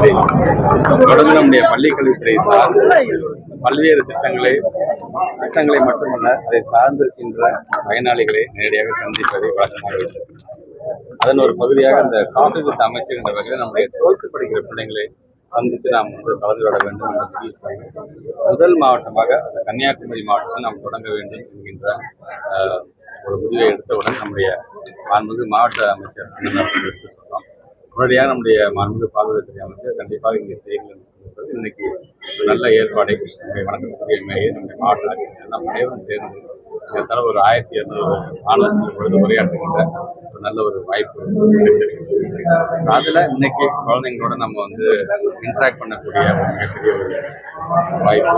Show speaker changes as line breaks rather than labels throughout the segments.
தொடர்ந்து நம்முடைய பள்ளிக்கல்வித்துறை சார்ந்த பல்வேறு திட்டங்களை திட்டங்களை மட்டுமல்ல அதை சார்ந்திருக்கின்ற பயனாளிகளை நேரடியாக சந்திப்பதை வழக்கமாக இருக்கிறது. அதன் ஒரு பகுதியாக இந்த காப்பி அமைச்சர் என்ற வகையில் நம்முடைய தோற்று படிக்கிற பிள்ளைங்களை சந்தித்து நாம் வந்து கலந்து விட வேண்டும் என்ற முடிவு முதல் மாவட்டமாக அந்த கன்னியாகுமரி மாவட்டத்தில் நாம் தொடங்க வேண்டும் என்கின்ற ஒரு முடிவை எடுத்தவுடன் நம்முடைய மாண்புமிகு மாவட்ட அமைச்சர் உடனடியாக நம்முடைய மாண்புமிகு பால்வளத்துறை அமைச்சர் கண்டிப்பாக இங்கே செய்திகள் இன்னைக்கு நல்ல ஏற்பாடை நம்முடைய வணக்கத்துக்குரிய மேயர் நம்முடைய மாவட்ட ஆட்சியர் எல்லாம் அனைவரும் சேர்ந்து ஏறத்தாழ ஒரு ஆயிரத்தி இரநூறு மாணவர்கள் பொழுது உரையாற்றுகின்ற ஒரு நல்ல ஒரு வாய்ப்பு அதில் இன்னைக்கு குழந்தைங்களோட நம்ம வந்து இன்ட்ராக்ட் பண்ணக்கூடிய ஒரு மிகப்பெரிய ஒரு வாய்ப்பு.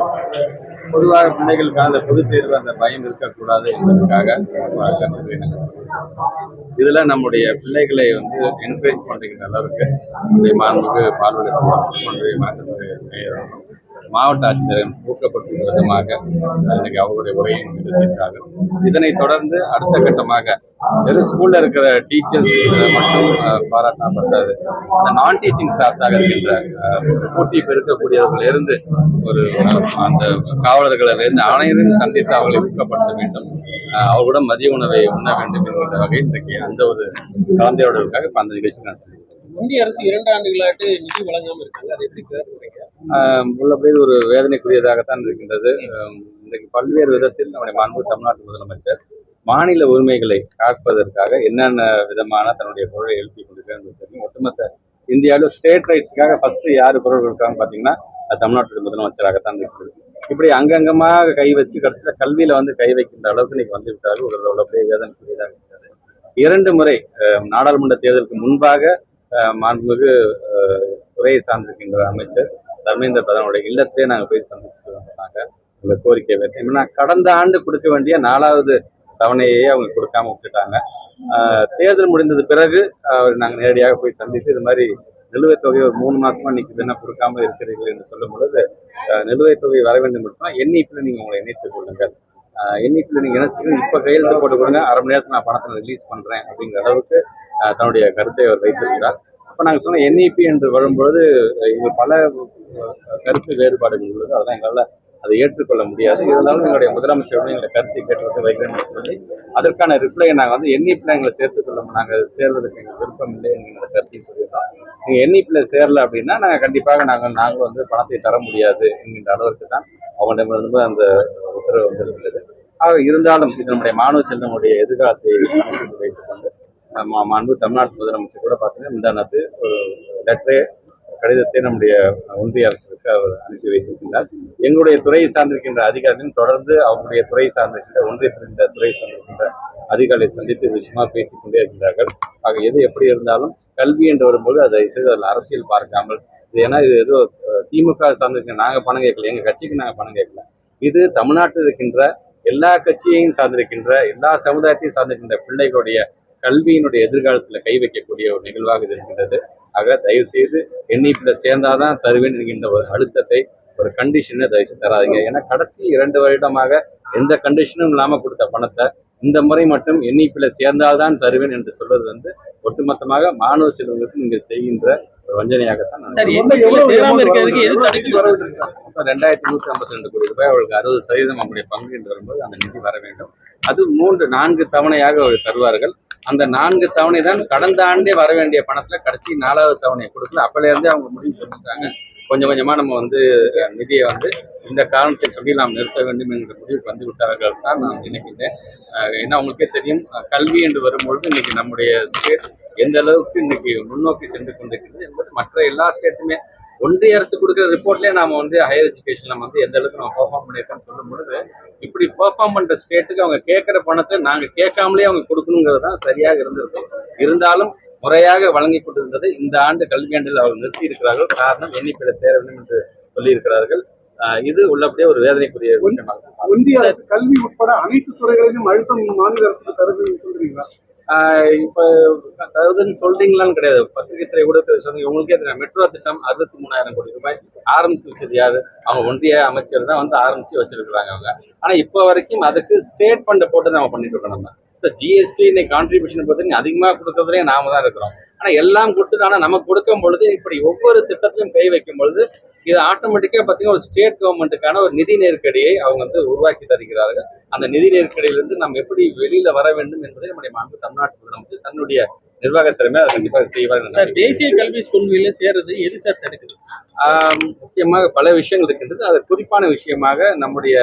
பொதுவாக பிள்ளைகளுக்காக அந்த பொது தேர்வு அந்த பயம் இருக்கக்கூடாது என்பதற்காக இதில் நம்முடைய பிள்ளைகளை வந்து என்கரேஜ் பண்றீங்க அளவுக்கு நம்முடைய மாண்புக்கு பார்வையிட மாவட்ட ஆட்சியர் ஊக்கப்படுத்தும் விதமாக இன்னைக்கு அவருடைய உரையை நிறுத்தியிருக்கார்கள் இதனைத் தொடர்ந்து அடுத்த கட்டமாக வெறும் ஸ்கூல்ல இருக்கிற டீச்சர்ஸ் மட்டும் அஹ், பாராட்டினா பத்தாது அந்த நான் டீச்சிங் ஸ்டாஃப்ஸாக இருக்கின்ற போட்டி பெருக்கக்கூடியவர்கள் இருந்து ஒரு அந்த காவலர்களை இருந்து அனைவரும் சந்தித்து அவர்களை ஊக்கப்படுத்த வேண்டும். அவர்களுடன் மதிய உணவை உண்ண வேண்டும் என்கின்ற வகையில் இன்றைக்கு அந்த ஒரு கலந்துரையாடலுக்காக இப்போ அந்த நிகழ்ச்சி நான் சந்திக்கிறேன்
இந்திய அரசு இரண்டு ஆண்டுகளாட்டு நிதி வழங்காமல் இருக்காங்க. அதை எப்படி
உள்ளபடி ஒரு வேதனைக்குரியதாகத்தான் இருக்கின்றது. இன்றைக்கு பல்வேறு விதத்தில் நம்முடைய மாண்பு தமிழ்நாட்டு முதலமைச்சர் மாநில உரிமைகளை காப்பதற்காக என்னென்ன விதமான தன்னுடைய குரலை எழுப்பி கொடுக்கிறேன் ஒட்டுமொத்த இந்தியாவில் ஸ்டேட் ரைட்ஸ்க்காக ஃபர்ஸ்ட் யார் குரல் கொடுக்காங்க பார்த்தீங்கன்னா அது தமிழ்நாட்டுடைய முதலமைச்சராகத்தான் இருக்கிறது இப்படி அங்கங்கமாக கை வச்சு கடைசியில் கல்வியில வந்து கை வைக்கின்ற அளவுக்கு இன்னைக்கு வந்து விட்டார்கள் ஒரு உள்ளபடியே வேதனைக்குரியதாக இருக்கிறது இரண்டு முறை நாடாளுமன்ற தேர்தலுக்கு முன்பாக மாண்புமிகு துறையை சார்ந்திருக்கின்ற அமைச்சர் தர்மேந்திர பிரதானோட இல்லத்திலே நாங்கள் போய் சந்திச்சுட்டு வந்தாங்க இந்த கோரிக்கை வைத்து ஏன்னா கடந்த ஆண்டு கொடுக்க வேண்டிய நாலாவது தவணையே அவங்க கொடுக்காம விட்டுட்டாங்க. தேர்தல் முடிந்தது பிறகு அவர் நாங்கள் நேரடியாக போய் சந்தித்து இது மாதிரி நிலுவைத் தொகை ஒரு மூணு மாசமா நிற்குது தினம் கொடுக்காம இருக்கிறீர்கள் என்று சொல்லும் பொழுது நிலுவைத் தொகை வர வேண்டும் என்று சொன்னால் நீங்கள் உங்களை இணைத்துக் கொள்ளுங்கள். எண்ணிக்கையில் நீங்கள் இணைச்சிக்கணும் இப்போ கையெழுத்து போட்டு கொடுங்க. அரை மணி நேரத்தில் நான் பணத்தை ரிலீஸ் பண்ணுறேன் அப்படிங்கிற அளவுக்கு தன்னுடைய கருத்தை அவர் வைத்திருந்தார் அப்போ நாங்கள் சொன்ன என்இபி என்று வரும்பொழுது எங்கள் பல கருத்து வேறுபாடுகள் உள்ளது. அதெல்லாம் எங்களால் அதை ஏற்றுக்கொள்ள முடியாது. இருந்தாலும் எங்களுடைய முதலமைச்சருடன் எங்களை கருத்தை கேட்டு வைக்கிறேன் என்று சொல்லி அதற்கான ரிப்ளையை நாங்கள் வந்து என்இபியில் எங்களை சேர்த்துக்கொள்ள நாங்கள் சேர்வதற்கு எங்களுக்கு விருப்பம் இல்லை எங்களோட கருத்தையும் சொல்லியிருக்கோம். நீங்கள் என்இபியில் சேரல அப்படின்னா நாங்கள் கண்டிப்பாக நாங்கள் நாங்கள் வந்து பணத்தை தர முடியாது என்கின்ற அளவிற்கு தான் அவங்களிடமிருந்து அந்த உத்தரவு வந்திருக்கிறது. ஆக இருந்தாலும் இது நம்முடைய மாணவ செல்வனுடைய எதிர்காலத்தை கணக்கில் வைத்துக் கொண்டு மாண்பு தமிழ்நாட்டு முதலமைச்சர் கூட பார்த்தீங்கன்னா முந்தானத்து ஒரு லெட்டரே கடிதத்தை நம்முடைய ஒன்றிய அரசுக்கு அவர் அனுப்பி வைத்திருக்கின்றார். எங்களுடைய துறையை சார்ந்திருக்கின்ற அதிகாரிகளும் தொடர்ந்து அவங்களுடைய துறை சார்ந்திருக்கின்ற ஒன்றியத்திருந்த துறை சார்ந்திருக்கின்ற அதிகாரிகளை சந்தித்து விஷயமாக பேசிக்கொண்டே இருக்கிறார்கள் ஆக எது எப்படி இருந்தாலும் கல்வி என்று வரும்போது அதை செய்து அதில் அரசியல் பார்க்காமல் இது ஏன்னா இது ஏதோ திமுக சார்ந்திருக்கிற நாங்கள் பணம் கேட்கல எங்கள் கட்சிக்கு நாங்கள் பணம் கேட்கல. இது தமிழ்நாட்டில் இருக்கின்ற எல்லா கட்சியையும் சார்ந்திருக்கின்ற எல்லா சமுதாயத்தையும் சார்ந்திருக்கின்ற பிள்ளைகளுடைய கல்வியினுடைய எதிர்காலத்தில் கை வைக்கக்கூடிய ஒரு நிகழ்வாக இது இருக்கின்றது. ஆக தயவு செய்து சேர்ந்தால் சேர்ந்தாதான் தருவேன் என்கின்ற ஒரு அழுத்தத்தை ஒரு கண்டிஷனை தயவு செய்து தராதீங்க. ஏன்னா கடைசி இரண்டு வருடமாக எந்த கண்டிஷனும் இல்லாமல் கொடுத்த பணத்தை இந்த முறை மட்டும் என்இபியில் சேர்ந்தால்தான் தருவேன் என்று சொல்வது வந்து ஒட்டுமொத்தமாக மாணவ செல்வங்களுக்கு நீங்கள் செய்கின்ற வஞ்சனையாகத்தான்
சரி சேராம இருக்கிறதுக்கு எது
ரெண்டாயிரத்தி நூற்றி ஐம்பத்தி ரெண்டு கோடி ரூபாய் அவர்களுக்கு அறுபது சதவீதம் நம்முடைய பங்கு என்று வரும்போது அந்த நிதி வர வேண்டும். அது மூன்று நான்கு தவணையாக அவர்கள் தருவார்கள். அந்த நான்கு தவணை தான் கடந்த ஆண்டே வர வேண்டிய பணத்துல கடைசி நாலாவது தவணையை கொடுக்கல. அப்பல இருந்தே அவங்க முடிவு சொல்லிட்டாங்க. கொஞ்சம் கொஞ்சமா நம்ம வந்து நிதியை வந்து இந்த காரணத்தை சொல்லி நாம் நிறுத்த வேண்டும் என்கிற முடிவுக்கு வந்து விட்டார்கள் தான் நான் நினைக்கின்றேன். ஏன்னா உங்களுக்கே தெரியும் கல்வி என்று வரும்பொழுது இன்னைக்கு நம்முடைய ஸ்டேட் எந்த அளவுக்கு இன்னைக்கு முன்னோக்கி சென்று கொண்டிருக்கிறது என்பது மற்ற எல்லா ஸ்டேட்டுமே ஒன்றிய அரசு கொடுக்குற ரிப்போர்ட்லேயே நாம் வந்து ஹையர் எஜுகேஷன் நம்ம வந்து எந்த அளவுக்கு நம்ம பெர்ஃபார்ம் பண்ணியிருக்கோம்னு சொல்லும் பொழுது இப்படி பெர்ஃபார்ம் பண்ணுற ஸ்டேட்டுக்கு அவங்க கேட்குற பணத்தை நாங்கள் கேட்காமலே அவங்க கொடுக்கணுங்கிறது தான் சரியாக இருந்திருக்கும் இருந்தாலும் முறையாக வழங்கி கொண்டிருந்தது இந்த ஆண்டு கல்வியாண்டில் அவர்கள் நிறுத்தி இருக்கிறார்கள். காரணம் எண்ணிக்கையில் சேர வேண்டும் என்று சொல்லியிருக்கிறார்கள். இது உள்ளபடியே ஒரு வேதனைக்குரிய விஷயமாக
ஒன்றிய அரசு கல்வி உட்பட அனைத்து துறைகளிலும் அழுத்தம் மாநில அரசு தருதுன்னு சொல்றீங்களா?
இப்ப அதாவதுன்னு சொல்றீங்களான்னு கிடையாது. பத்திரிகை துறை ஊடகத்துறை சொன்னீங்க. உங்களுக்கே தெரியும். மெட்ரோ திட்டம் அறுபத்தி மூணாயிரம் கோடி ரூபாய் ஆரம்பிச்சு வச்சது யாரு? அவங்க ஒன்றிய அமைச்சர் தான் வந்து ஆரம்பிச்சு வச்சிருக்கிறாங்க அவங்க. ஆனா இப்ப வரைக்கும் அதுக்கு ஸ்டேட் ஃபண்டை போட்டு நம்ம பண்ணிட்டு இருக்கோம் நம்ம. ஸோ ஜிஎஸ்டி இன்னைக்கு கான்ட்ரிபியூஷன் பார்த்தீங்கன்னா அதிகமாக கொடுக்கறதுலேயே நாம தான் இருக்கிறோம். ஆனா எல்லாம் கொடுத்துட்டு ஆனா நமக்கு கொடுக்கும் பொழுது இப்படி ஒவ்வொரு திட்டத்திலும் கை வைக்கும் பொழுது இது ஆட்டோமேட்டிக்கா பாத்தீங்கன்னா ஒரு ஸ்டேட் கவர்மெண்ட்டுக்கான ஒரு நிதி நெருக்கடியை அவங்க வந்து உருவாக்கி தருகிறார்கள். அந்த நிதி நெருக்கடியிலிருந்து நாம் எப்படி வெளியில வர வேண்டும் என்பதை நம்முடைய மாண்பு தமிழ்நாட்டு முதலமைச்சர் தன்னுடைய நிர்வாகத் திறமை அதை கண்டிப்பாக செய்வார்
சார் தேசிய கல்வி கொள்கையில சேர்றது எது சார் தடுக்குது?
முக்கியமாக பல விஷயங்கள் இருக்கின்றது. அது குறிப்பான விஷயமாக நம்முடைய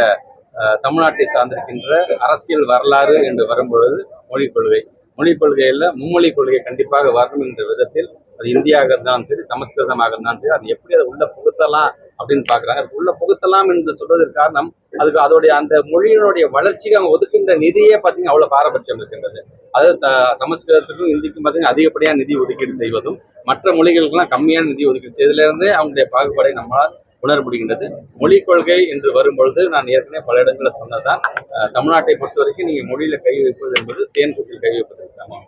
தமிழ்நாட்டை சார்ந்திருக்கின்ற அரசியல் வரலாறு என்று வரும்பொழுது மொழிக் கொள்கை மொழிக் கொள்கையில் மும்மொழி கொள்கை கண்டிப்பாக வரணும் என்ற விதத்தில் அது இந்தியாக இருந்தாலும் சரி சமஸ்கிருதமாக இருந்தாலும் சரி அது எப்படி அதை உள்ள புகுத்தலாம் அப்படின்னு பார்க்குறாங்க. அது உள்ள புகுத்தலாம் என்று சொல்வதற்கு காரணம் அதுக்கு அதோடைய அந்த மொழியினுடைய வளர்ச்சிக்கு அவங்க ஒதுக்கின்ற நிதியே பார்த்தீங்கன்னா அவ்வளோ பாரபட்சம் இருக்கின்றது. அது த- சமஸ்கிருதத்துக்கும் இந்திக்கும் பார்த்தீங்கன்னா அதிகப்படியான நிதி ஒதுக்கீடு செய்வதும் மற்ற மொழிகளுக்கெல்லாம் கம்மியான நிதி ஒதுக்கீடு செய்வதிலிருந்தே அவங்களுடைய பாகுபாடை நம்மால் உணர முடிகின்றது மொழிக் கொள்கை என்று வரும்பொழுது நான் ஏற்கனவே பல இடங்களில் சொன்னதான் தமிழ்நாட்டை பொறுத்த வரைக்கும் மொழியில் மொழியில கை வைப்பது என்பது தேன் கூட்டில் கை வைப்பதற்கு சமம்.